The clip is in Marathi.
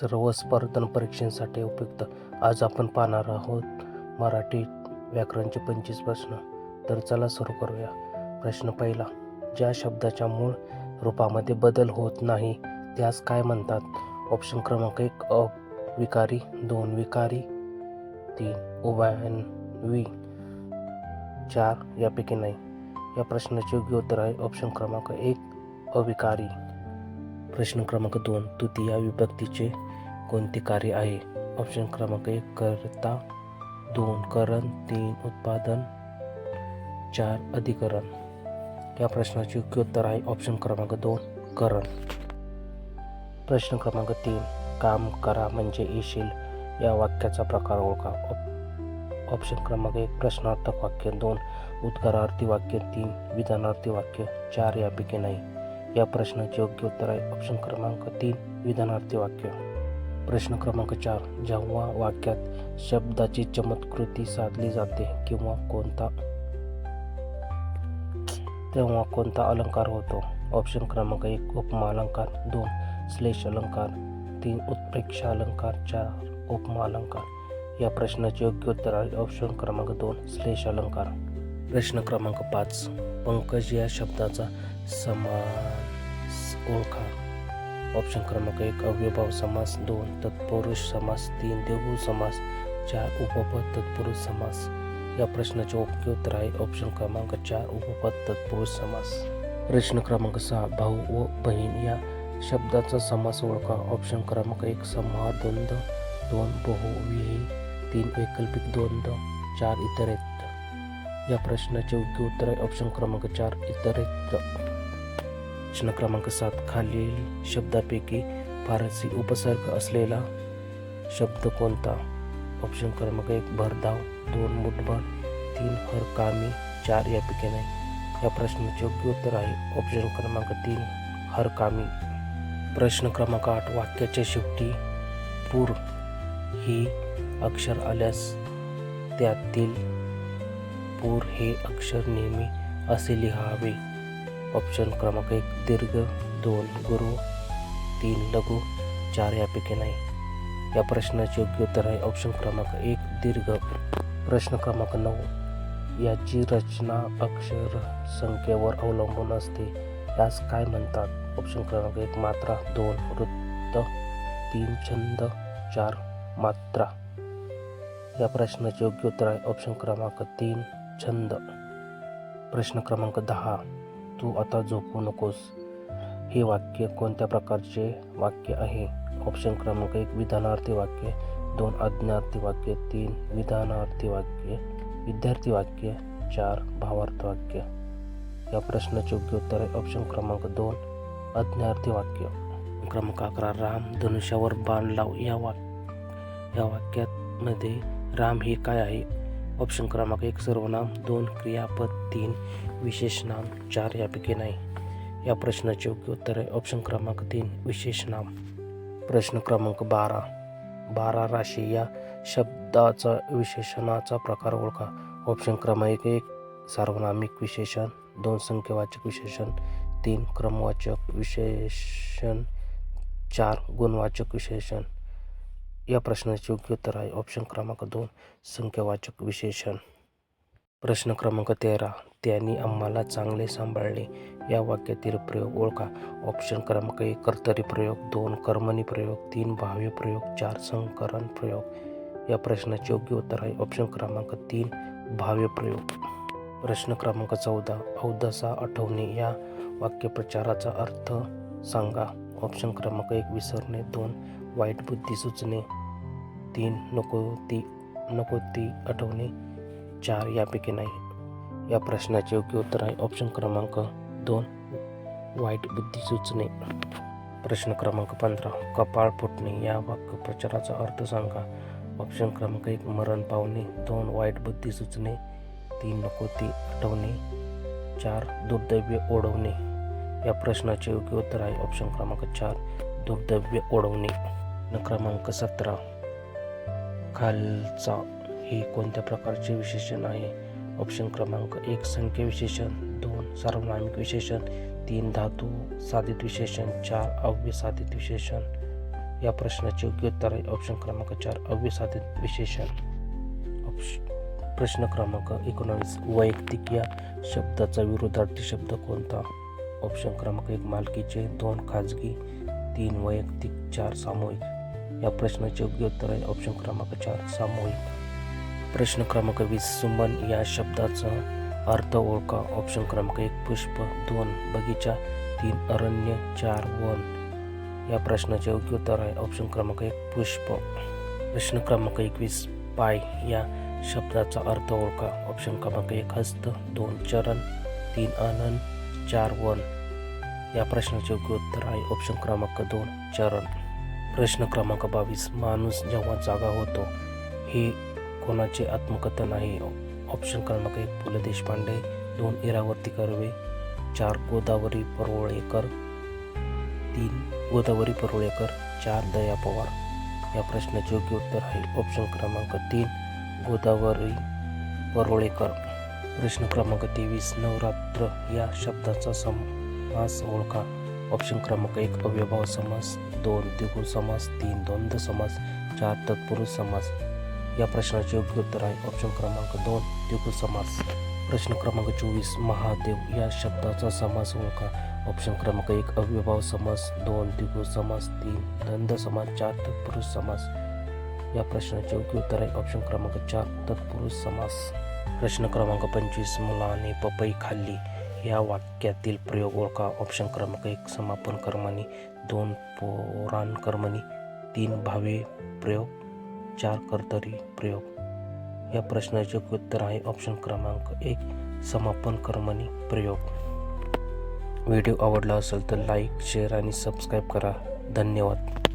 सर्व स्पर्धन परीक्षांसाठी उपयुक्त. आज आपण पाहणार आहोत मराठी व्याकरणचे पंचवीस प्रश्न. तर चला सुरू करूया. प्रश्न पहिला ज्या शब्दाच्या मूळ रूपामध्ये बदल होत नाही त्यास काय म्हणतात? ऑप्शन क्रमांक एक अविकारी दोन विकारी तीन उभयन्वी चार यापैकी नाही. या प्रश्नाचे योग्य उत्तर आहे ऑप्शन क्रमांक एक अविकारी. प्रश्न क्रमांक दोन तृतीया विभक्तीचे कोणते कार्य आहे? ऑप्शन क्रमांक एक करता दोन करण तीन उत्पादन चार अधिकरण. या प्रश्नाचे योग्य उत्तर आहे ऑप्शन क्रमांक दोन करण. प्रश्न क्रमांक तीन काम करा म्हणजे येशील. या वाक्याचा प्रकार ओळखा. ऑप- ऑप्शन क्रमांक एक प्रश्नार्थक वाक्य दोन उद्गारार्थी वाक्य तीन विधानार्थी वाक्य चार यापैकी नाही. या प्रश्नाचे योग्य उत्तर आहे ऑप्शन क्रमांक तीन विधानार्थी वाक्य. प्रश्न क्रमांक चार. जेव्हा वाक्यात शब्दाची चमत्कृती साधली जाते किंवा कोणता तेव्हा कोणता अलंकार होतो? ऑप्शन क्रमांक एक उपमा अलंकार. दोन श्लेष अलंकार. तीन उत्प्रेक्षा अलंकार. चार उपमा अलंकार. या प्रश्नाचे योग्य उत्तर आहे. ऑप्शन क्रमांक दोन श्लेष अलंकार. प्रश्न क्रमांक पाच पंकज या शब्दाचा समास ओळखा. ऑप्शन क्रमांक एक अव्यभाव समास दोन तत्पुरुष समास तीन देहू समास चार उपपद तत्पुरुष समास. या प्रश्नाचे योग्य उत्तर आहे ऑप्शन क्रमांक चार उपपद तत्पुरुष समास. प्रश्न क्रमांक सहा भाऊ व बहीण या शब्दाचा समास ओळखा. ऑप्शन क्रमांक एक समूह दोन दोन बहुविही तीन वैकल्पिक द्वंद्व चार इतरेत या प्रश्नाचे योग्य उत्तर आहे ऑप्शन क्रमांक चार इतरेत प्रश्न क्रमांक सात खालील शब्दापैकी फारसी उपसर्ग असलेला शब्द कोणता? ऑप्शन क्रमांक एक भरधाव दोन मुठभर. तीन हरकामी चार यापैकी नाही या प्रश्नाचे योग्य उत्तर आहे. ऑप्शन क्रमांक तीन हरकामी प्रश्न क्रमांक आठ वाक्याच्या शेवटी पूर ही अक्षर आल्यास त्यातील पूर हे अक्षर नेहमी असे लिहावे. ऑप्शन क्रमांक एक दीर्घ दोन गुरु तीन लघु चार यापैकी नाही. या प्रश्नाचे योग्य उत्तर आहे ऑप्शन क्रमांक एक दीर्घ. प्रश्न क्रमांक नऊ याची रचना अक्षर संख्येवर अवलंबून असते. यास काय म्हणतात? ऑप्शन क्रमांक एक मात्रा दोन वृत्त तीन छंद चार मात्रा. या प्रश्नाचे योग्य उत्तर आहे ऑप्शन क्रमांक तीन छंद. प्रश्न क्रमांक दहा तू आता झोपू नकोस. हे वाक्य कोणत्या प्रकारचे वाक्य आहे? ऑप्शन क्रमांक एक विधानार्थी वाक्य. दोन आज्ञार्थी वाक्य. तीन विधानार्थी वाक्य. विद्यार्थी वाक्य. चार भावार्थ वाक्य. या प्रश्नाचे योग्य उत्तर आहे. ऑप्शन क्रमांक दोन अज्ञार्थी वाक्य. क्रमांक अकरा राम धनुष्यावर बाण लाव. या वाक या वाक्यामध्ये राम हे काय आहे? ऑप्शन क्रमांक एक सर्वनाम दोन क्रियापद तीन विशेष नाम चार यापैकी नाही. या प्रश्नाचे योग्य उत्तर आहे. ऑप्शन क्रमांक तीन विशेष नाम. प्रश्न क्रमांक बारा. बारा राशी या शब्दाचा विशेषणाचा प्रकार ओळखा. ऑप्शन क्रमांक एक सार्वनामिक विशेषण दोन संख्यावाचक विशेषण तीन क्रमवाचक विशेषण चार गुणवाचक विशेषण. या प्रश्नाचे योग्य उत्तर आहे. ऑप्शन क्रमांक दोन संख्यावाचक विशेषण. प्रश्न क्रमांक तेरा त्यांनी आम्हाला चांगले सांभाळले. या वाक्यातील प्रयोग ओळखा. ऑप्शन क्रमांक एक कर्तरी प्रयोग. दोन कर्मणी प्रयोग. तीन भाव्य प्रयोग. चार संकरण प्रयोग. या प्रश्नाचे योग्य उत्तर आहे. ऑप्शन क्रमांक तीन भाव्य प्रयोग. प्रश्न क्रमांक चौदा औदसा आठवणे. या वाक्यप्रचाराचा अर्थ सांगा. ऑप्शन क्रमांक एक विसरणे. दोन वाईट बुद्धी सुचणे. तीन नको ती नको ती आठवणे. चार यापैकी नाही. या प्रश्नाचे योग्य उत्तर आहे ऑप्शन क्रमांक दोन वाईट बुद्धी सुचणे. प्रश्न क्रमांक पंधरा कपाळ फुटणे. या वाक्यप्रचाराचा अर्थ सांगा. ऑप्शन क्रमांक एक मरण पावणे. दोन वाईट बुद्धी सुचणे. तीन नको ती आठवणे. चार दुर्दैव्य ओढवणे. या प्रश्नाचे योग्य उत्तर आहे ऑप्शन क्रमांक चार दुर्दैव्य ओढवणे. प्रश्न क्रमांक सतरा. खालचा हे कोणत्या प्रकारचे विशेषण आहे? ऑप्शन क्रमांक एक संख्या विशेषण. दोन सार्वनामिक विशेषण. तीन धातू साधित विशेषण. चार अव्य साधित विशेषण. या प्रश्नाचे योग्य उत्तर आहे. ऑप्शन क्रमांक चार अव्यसाधित विशेषण. ऑप्श- प्रश्न क्रमांक एकोणावीस वैयक्तिक या शब्दाचा विरोधार्थी शब्द कोणता? ऑप्शन क्रमांक एक मालकीचे. दोन खाजगी. तीन वैयक्तिक. चार सामूहिक. या प्रश्नाचे योग्य उत्तर आहे. ऑप्शन क्रमांक चार सामूहिक. प्रश्न क्रमांक वीस सुमन या शब्दाचा अर्थ ओळखा. ऑप्शन क्रमांक एक पुष्प दोन बगीचा तीन अरण्य चार वन. या प्रश्नाचे योग्य उत्तर आहे. ऑप्शन क्रमांक एक पुष्प. प्रश्न क्रमांक एकवीस पाय या शब्दाचा अर्थ ओळखा. ऑप्शन क्रमांक एक हस्त दोन चरण तीन आनंद चार वन. या प्रश्नाचे योग्य उत्तर आहे. ऑप्शन क्रमांक दोन चरण. प्रश्न क्रमांक बावीस. माणूस जेव्हा जागा होतो हे कोणाचे आत्मकथन आहे ऑप्शन क्रमांक एक पु. ल. देशपांडे. दोन इरावती कर्वे. चार गोदावरी परोळेकर. तीन गोदावरी परोळेकर. चार दया पवार. या प्रश्नाचे योग्य उत्तर आहे. ऑप्शन क्रमांक तीन गोदावरी परोळेकर. प्रश्न क्रमांक तेवीस नवरात्र या शब्दाचा समास ओळखा. ऑप्शन क्रमांक एक अव्यभाव समास दोन द्विगु समास तीन द्वंद्व समास चार तत्पुरुष समास. या प्रश्नाचे योग्य उत्तर आहे ऑप्शन क्रमांक दोन द्विगु समास. प्रश्न क्रमांक चोवीस महादेव या शब्दाचा समास ओळखा. ऑप्शन क्रमांक एक अव्यभाव समास दोन द्विगु समास तीन द्वंद्व समास चार तत्पुरुष समास. या प्रश्नाचे योग्य उत्तर आहे ऑप्शन क्रमांक चार तत्पुरुष समास. प्रश्न क्रमांक पंचवीस मुलाने पपई खाल्ली. या वाक्यातील प्रयोग ओळखा. ऑप्शन क्रमांक एक समापन कर्मणी. दोन पुराण कर्मणी. तीन भावे प्रयोग. चार कर्तरी प्रयोग. या प्रश्नाचे उत्तर आहे ऑप्शन क्रमांक एक समापन कर्मणी प्रयोग. व्हिडिओ आवडला असेल तर लाईक शेअर आणि सबस्क्राईब करा. धन्यवाद.